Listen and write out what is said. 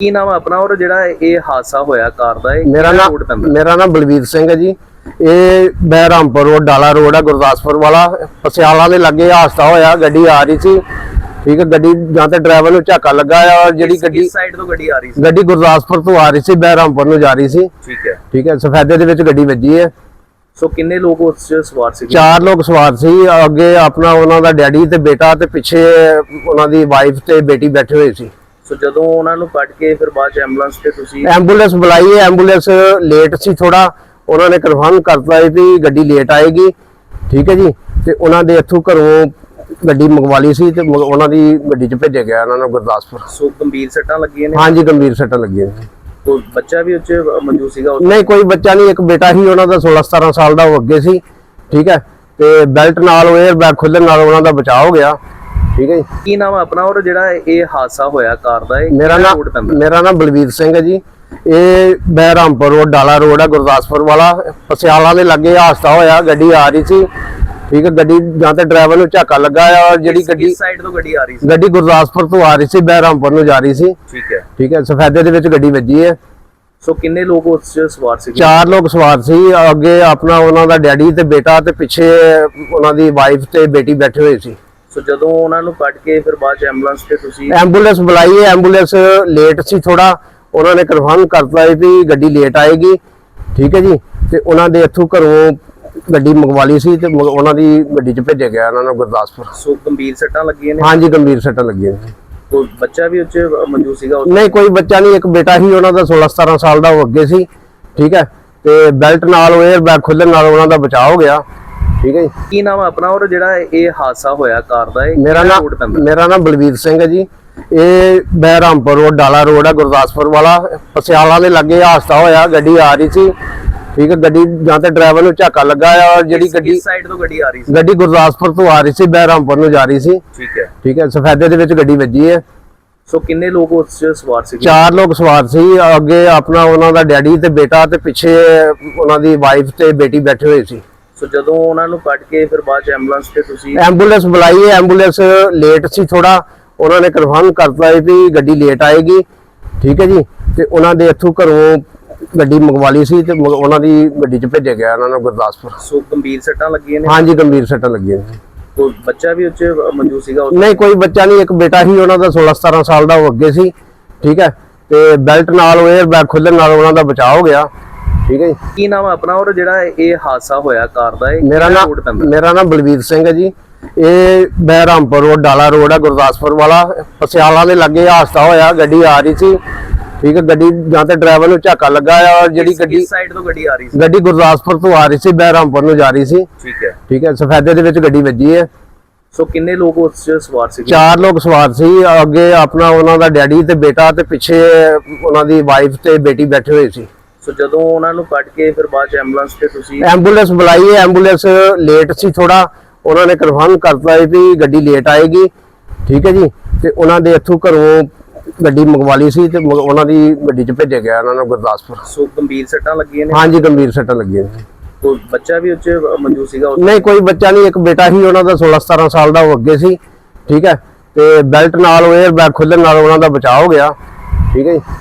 ਕੀ ਨਾਮ ਆਪਣਾ ਔਰ ਜਿਹੜਾ ਇਹ ਹਾਦਸਾ ਹੋਇਆ ਕਾਰ ਦਾ ਇਹ ਮੇਰਾ ਨਾਮ ਪੈਂਦਾ? ਮੇਰਾ ਨਾਮ ਬਲਵੀਰ ਸਿੰਘ ਹੈ ਜੀ। ਇਹ ਬਹਿਰਾਮਪੁਰ ਰੋਡ ਡਾਲਾ ਰੋਡ ਹੈ ਗੁਰਦਾਸਪੁਰ ਵਾਲਾ। ਪਸਿਆਲਾ ਦੇ ਲੱਗੇ ਹਾਦਸਾ ਹੋਇਆ ਗੱਡੀ ਆ ਰਹੀ ਸੀ। ਠੀਕ ਹੈ ਗੱਡੀ ਜਾਂ ਤੇ ਡਰਾਈਵਰ ਨੂੰ ਝਾਕਾ ਲੱਗਾ ਆ ਔਰ ਜਿਹੜੀ ਗੱਡੀ ਕਿਸ ਸਾਈਡ ਤੋਂ ਗੱਡੀ ਆ ਰਹੀ ਸੀ? ਗੱਡੀ ਗੁਰਦਾਸਪੁਰ ਤੋਂ ਆ ਰਹੀ ਸੀ ਬਹਿਰਾਮਪੁਰ ਨੂੰ ਜਾ ਰਹੀ ਸੀ। ਠੀਕ ਹੈ। ਠੀਕ ਹੈ ਸਫੈਦੇ ਦੇ ਵਿੱਚ ਗੱਡੀ ਵੱਜੀ ਹੈ। ਸੋ ਕਿੰਨੇ ਲੋਕ ਉਸ 'ਚ ਸਵਾਰ ਸੀ ਚਾਰ ਲੋਕ ਸਵਾਰ ਸੀ। ਅੱਗੇ ਆਪਣਾ ਉਹਨਾਂ ਦਾ ਡੈਡੀ ਤੇ ਬੇਟਾ ਤੇ ਪਿੱਛੇ ਉਹਨਾਂ ਦੀ ਵਾਈਫ ਤੇ ਬੇਟੀ ਬੈਠੇ ਹੋਏ ਸੀ। ਸੋ ਜਦੋਂ ਉਹਨਾਂ ਨੂੰ ਕੱਢ ਕੇ ਫਿਰ ਬਾਅਦ ਚ ਐਂਬੂਲੈਂਸ ਤੇ ਤੁਸੀਂ ਐਂਬੂਲੈਂਸ ਬੁਲਾਈ ਹੈ ਐਂਬੂਲੈਂਸ ਲੇਟ ਸੀ ਥੋੜਾ ਉਹਨਾਂ ਨੇ ਕਨਫਰਮ ਕਰਤਾ ਵੀ ਗੱਡੀ ਲੇਟ ਆਏਗੀ। ਠੀਕ ਹੈ ਜੀ? ਤੇ ਉਹਨਾਂ ਦੇ ਇੱਥੋਂ ਘਰੋਂ ਗੱਡੀ ਮੰਗਵਾ ਲਈ ਸੀ ਤੇ ਉਹਨਾਂ ਦੀ ਗੱਡੀ 'ਚ ਭੇਜਿਆ ਗਿਆ ਉਹਨਾਂ ਨੂੰ ਗੁਰਦਾਸਪੁਰ। ਸੋ ਗੰਭੀਰ ਸੱਟਾਂ ਲੱਗੀਆਂ ਨੇ? ਹਾਂਜੀ ਗੰਭੀਰ ਸੱਟਾਂ ਲੱਗੀਆਂ ਨੇ। ਕੋਈ ਬੱਚਾ ਵੀ ਉੱਚ ਮੌਜੂਦ ਸੀਗਾ ਨਹੀਂ ਕੋਈ ਬੱਚਾ ਨਹੀਂ ਇੱਕ ਬੇਟਾ ਹੀ ਉਹਨਾਂ ਦਾ 16 17 ਸਾਲ ਦਾ ਉਹ ਅੱਗੇ ਸੀ। ਠੀਕ ਹੈ? ਤੇ ਬੈਲਟ ਨਾਲ 에ਅਰ ਬੈਗ ਖੁੱਲਣ ਨਾਲ ਉਹਨਾਂ ਦਾ ਬਚਾਅ ਹੋ ਗਿਆ। ਠੀਕ ਹੈ ਜੀ। ਕੀ ਨਾਮ ਹੈ ਆਪਣਾ ਔਰ ਜਿਹੜਾ ਇਹ ਹਾਦਸਾ ਹੋਇਆ ਕਾਰ ਦਾ ਇਹ ਮੇਰਾ ਕਿਹੜਾ ਨਾਮ ਪੈਂਦਾ? ਮੇਰਾ ਨਾਮ ਬਲਵੀਰ ਸਿੰਘ ਹੈ ਜੀ। ਇਹ ਬਹਿਰਾਮਪੁਰ ਰੋਡ ਡਾਲਾ ਰੋਡ ਹੈ ਗੁਰਦਾਸਪੁਰ ਵਾਲਾ। ਪਸਿਆਲਾ ਦੇ ਲੱਗੇ ਹਾਦਸਾ ਹੋਇਆ ਗੱਡੀ ਆ ਰਹੀ ਸੀ। ਠੀਕ ਹੈ ਗੱਡੀ ਜਾਂ ਤੇ ਡਰਾਈਵਰ ਨੂੰ ਝਾਕਾ ਲੱਗਾ ਆ ਔਰ ਜਿਹੜੀ ਗੱਡੀ ਕਿਸ ਸਾਈਡ ਤੋਂ ਗੱਡੀ ਆ ਰਹੀ ਸੀ? ਗੱਡੀ ਗੁਰਦਾਸਪੁਰ ਤੋਂ ਆ ਰਹੀ ਸੀ ਬਹਿਰਾਮਪੁਰ ਨੂੰ ਜਾ ਰਹੀ ਸੀ। ਠੀਕ ਹੈ। ਠੀਕ ਹੈ ਸਫੈਦੇ ਦੇ ਵਿੱਚ ਗੱਡੀ ਵੱਜੀ ਹੈ। ਸੋ ਕਿੰਨੇ ਲੋਕ ਉਸ 'ਚ ਸਵਾਰ ਸੀ ਚਾਰ ਲੋਕ ਸਵਾਰ ਸੀ। ਅੱਗੇ ਆਪਣਾ ਉਹਨਾਂ ਦਾ ਡੈਡੀ ਤੇ ਬੇਟਾ ਤੇ ਪਿੱਛੇ ਉਹਨਾਂ ਦੀ ਵਾਈਫ ਤੇ ਬੇਟੀ ਬੈਠੇ ਹੋਏ ਸੀ। ਸੋ ਜਦੋਂ ਉਹਨਾਂ ਨੂੰ ਕੱਢ ਕੇ ਫਿਰ ਬਾਅਦ ਚ ਐਂਬੂਲੈਂਸ ਤੇ ਤੁਸੀਂ ਐਂਬੂਲੈਂਸ ਬੁਲਾਈ ਹੈ ਐਂਬੂਲੈਂਸ ਲੇਟ ਸੀ ਥੋੜਾ ਉਹਨਾਂ ਨੇ ਕਨਫਰਮ ਕਰਤਾ ਵੀ ਗੱਡੀ ਲੇਟ ਆਏਗੀ। ਠੀਕ ਹੈ ਜੀ? ਤੇ ਉਹਨਾਂ ਦੇ ਇੱਥੋਂ ਘਰੋਂ ਗੱਡੀ ਮੰਗਵਾ ਲਈ ਸੀ ਤੇ ਉਹਨਾਂ ਦੀ ਗੱਡੀ 'ਚ ਭੇਜਿਆ ਗਿਆ ਉਹਨਾਂ ਨੂੰ ਗੁਰਦਾਸਪੁਰ। ਸੋ ਗੰਭੀਰ ਸੱਟਾਂ ਲੱਗੀਆਂ ਨੇ? ਹਾਂਜੀ ਗੰਭੀਰ ਸੱਟਾਂ ਲੱਗੀਆਂ ਨੇ। ਕੋਈ ਬੱਚਾ ਵੀ ਉੱਚ ਮੌਜੂਦ ਸੀਗਾ ਨਹੀਂ ਕੋਈ ਬੱਚਾ ਨਹੀਂ ਇੱਕ ਬੇਟਾ ਹੀ ਉਹਨਾਂ ਦਾ 16 17 ਸਾਲ ਦਾ ਉਹ ਅੱਗੇ ਸੀ। ਠੀਕ ਹੈ? ਤੇ ਬੈਲਟ ਨਾਲ 에ਅਰ ਬੈਗ ਖੁੱਲਣ ਨਾਲ ਉਹਨਾਂ ਦਾ ਬਚਾਅ ਹੋ ਗਿਆ। ਠੀਕ ਹੈ ਜੀ। ਕੀ ਨਾਮ ਆਪਣਾ ਔਰ ਜਿਹੜਾ ਇਹ ਹਾਦਸਾ ਹੋਇਆ ਕਾਰ ਦਾ ਇਹ ਮੇਰਾ ਕਿਹੜਾ ਨਾਮ ਪੈਂਦਾ? ਮੇਰਾ ਨਾਮ ਬਲਵੀਰ ਸਿੰਘ ਹੈ ਜੀ। ਇਹ ਬਹਿਰਾਮਪੁਰ ਰੋਡ ਡਾਲਾ ਰੋਡ ਹੈ ਗੁਰਦਾਸਪੁਰ ਵਾਲਾ। ਪਸਿਆਲਾ ਦੇ ਲੱਗੇ ਹਾਦਸਾ ਹੋਇਆ ਗੱਡੀ ਆ ਰਹੀ ਸੀ। ਠੀਕ ਹੈ ਗੱਡੀ ਜਾਂ ਤੇ ਡਰਾਈਵਰ ਨੂੰ ਝਾਕਾ ਲੱਗਾ ਆ ਔਰ ਜਿਹੜੀ ਗੱਡੀ ਕਿਸ ਸਾਈਡ ਤੋਂ ਗੱਡੀ ਆ ਰਹੀ ਸੀ? ਗੱਡੀ ਗੁਰਦਾਸਪੁਰ ਤੋਂ ਆ ਰਹੀ ਸੀ ਬਹਿਰਾਮਪੁਰ ਨੂੰ ਜਾ ਰਹੀ ਸੀ। ਠੀਕ ਹੈ। ਠੀਕ ਹੈ ਸਫੈਦੇ ਦੇ ਵਿੱਚ ਗੱਡੀ ਵੱਜੀ ਹੈ। ਸੋ ਕਿੰਨੇ ਲੋਕ ਉਸ 'ਚ ਸਵਾਰ ਸੀ ਚਾਰ ਲੋਕ ਸਵਾਰ ਸੀ। ਅੱਗੇ ਆਪਣਾ ਉਹਨਾਂ ਦਾ ਡੈਡੀ ਤੇ ਬੇਟਾ ਤੇ ਪਿੱਛੇ ਉਹਨਾਂ ਦੀ ਵਾਈਫ ਤੇ ਬੇਟੀ ਬੈਠੇ ਹੋਏ ਸੀ। ਸੋ ਜਦੋਂ ਉਹਨਾਂ ਨੂੰ ਕੱਢ ਕੇ ਫਿਰ ਬਾਅਦ ਚ ਐਂਬੂਲੈਂਸ ਤੇ ਤੁਸੀਂ ਐਂਬੂਲੈਂਸ ਬੁਲਾਈ ਹੈ ਐਂਬੂਲੈਂਸ ਲੇਟ ਸੀ ਥੋੜਾ ਉਹਨਾਂ ਨੇ ਕਨਫਰਮ ਕਰਤਾ ਹੈ ਵੀ ਗੱਡੀ ਲੇਟ ਆਏਗੀ। ਠੀਕ ਹੈ ਜੀ? ਤੇ ਉਹਨਾਂ ਦੇ ਇੱਥੋਂ ਘਰੋਂ ਗੱਡੀ ਮੰਗਵਾ ਲਈ ਸੀ ਤੇ ਉਹਨਾਂ ਦੀ ਗੱਡੀ 'ਚ ਭੇਜਿਆ ਗਿਆ ਉਹਨਾਂ ਨੂੰ ਗੁਰਦਾਸਪੁਰ। ਸੋ ਗੰਭੀਰ ਸੱਟਾਂ ਲੱਗੀਆਂ ਨੇ? ਹਾਂਜੀ ਗੰਭੀਰ ਸੱਟਾਂ ਲੱਗੀਆਂ ਨੇ। ਕੋਈ ਬੱਚਾ ਵੀ ਉੱਚ ਮੌਜੂਦ ਸੀਗਾ ਨਹੀਂ ਕੋਈ ਬੱਚਾ ਨਹੀਂ ਇੱਕ ਬੇਟਾ ਹੀ ਉਹਨਾਂ ਦਾ 16 17 ਸਾਲ ਦਾ ਉਹ ਅੱਗੇ ਸੀ। ਠੀਕ ਹੈ? ਤੇ ਬੈਲਟ ਨਾਲ 에ਅਰ ਬੈਗ ਖੁੱਲਣ ਨਾਲ ਉਹਨਾਂ ਦਾ ਬਚਾਅ ਹੋ ਗਿਆ। ਠੀਕ ਹੈ ਜੀ। ਕੀ ਨਾਮ ਹੈ ਆਪਣਾ ਔਰ ਜਿਹੜਾ ਇਹ ਹਾਦਸਾ ਹੋਇਆ ਕਾਰ ਦਾ ਇਹ ਮੇਰਾ ਕਿਹੜਾ ਨਾਮ ਪੈਂਦਾ? ਮੇਰਾ ਨਾਮ ਬਲਵੀਰ ਸਿੰਘ ਹੈ ਜੀ। ਇਹ ਬਹਿਰਾਮਪੁਰ ਰੋਡ ਡਾਲਾ ਰੋਡ ਹੈ ਗੁਰਦਾਸਪੁਰ ਵਾਲਾ। ਪਸਿਆਲਾ ਦੇ ਲੱਗੇ ਹਾਦਸਾ ਹੋਇਆ ਗੱਡੀ ਆ ਰਹੀ ਸੀ। ਠੀਕ ਹੈ ਗੱਡੀ ਜਾਂ ਤੇ ਡਰਾਈਵਰ ਨੂੰ ਝਾਕਾ ਲੱਗਾ ਆ ਔਰ ਜਿਹੜੀ ਕਿਸ- ਗੱਡੀ ਕਿਸ ਸਾਈਡ ਤੋਂ ਗੱਡੀ ਆ ਰਹੀ ਸੀ? ਗੱਡੀ ਗੁਰਦਾਸਪੁਰ ਤੋਂ ਆ ਰਹੀ ਸੀ ਬਹਿਰਾਮਪੁਰ ਨੂੰ ਜਾ ਰਹੀ ਸੀ। ਠੀਕ ਹੈ। ਠੀਕ ਹੈ ਸਫੈਦੇ ਦੇ ਵਿੱਚ ਗੱਡੀ ਵੱਜੀ ਹੈ। ਸੋ ਕਿੰਨੇ ਲੋਕ ਉਸ 'ਚ ਸਵਾਰ ਸੀ ਚਾਰ ਲੋਕ ਸਵਾਰ ਸੀ। ਅੱਗੇ ਆਪਣਾ ਉਹਨਾਂ ਦਾ ਡੈਡੀ ਤੇ ਬੇਟਾ ਤੇ ਪਿੱਛੇ ਉਹਨਾਂ ਦੀ ਵਾਈਫ ਤੇ ਬੇਟੀ ਬੈਠੇ ਹੋਏ ਸੀ। ਸੋ ਜਦੋਂ ਉਹਨਾਂ ਨੂੰ ਕੱਢ ਕੇ ਫਿਰ ਬਾਅਦ ਚ ਐਂਬੂਲੈਂਸ ਤੇ ਤੁਸੀਂ ਐਂਬੂਲੈਂਸ ਬੁਲਾਈ ਹੈ ਐਂਬੂਲੈਂਸ ਲੇਟ ਸੀ ਥੋੜਾ ਉਹਨਾਂ ਨੇ ਕਨਫਰਮ ਕਰਤਾ ਵੀ ਗੱਡੀ ਲੇਟ ਆਏਗੀ। ਠੀਕ ਹੈ ਜੀ? ਤੇ ਉਹਨਾਂ ਦੇ ਇੱਥੋਂ ਘਰੋਂ ਗੱਡੀ ਮੰਗਵਾ ਲਈ ਸੀ ਤੇ ਉਹਨਾਂ ਦੀ ਗੱਡੀ 'ਚ ਭੇਜਿਆ ਗਿਆ ਉਹਨਾਂ ਨੂੰ ਗੁਰਦਾਸਪੁਰ। ਸੋ ਗੰਭੀਰ ਸੱਟਾਂ ਲੱਗੀਆਂ ਨੇ? ਹਾਂਜੀ ਗੰਭੀਰ ਸੱਟਾਂ ਲੱਗੀਆਂ ਨੇ। ਕੋਈ ਬੱਚਾ ਵੀ ਉੱਚ ਮੌਜੂਦ ਸੀਗਾ ਨਹੀਂ ਕੋਈ ਬੱਚਾ ਨਹੀਂ ਇੱਕ ਬੇਟਾ ਹੀ ਉਹਨਾਂ ਦਾ 16 17 ਸਾਲ ਦਾ ਉਹ ਅੱਗੇ ਸੀ। ਠੀਕ ਹੈ? ਤੇ ਬੈਲਟ ਨਾਲ 에ਅਰ ਬੈਗ ਖੁੱਲਣ ਨਾਲ ਉਹਨਾਂ ਦਾ ਬਚਾਅ ਹੋ ਗਿਆ। ਠੀਕ ਹੈ ਜੀ?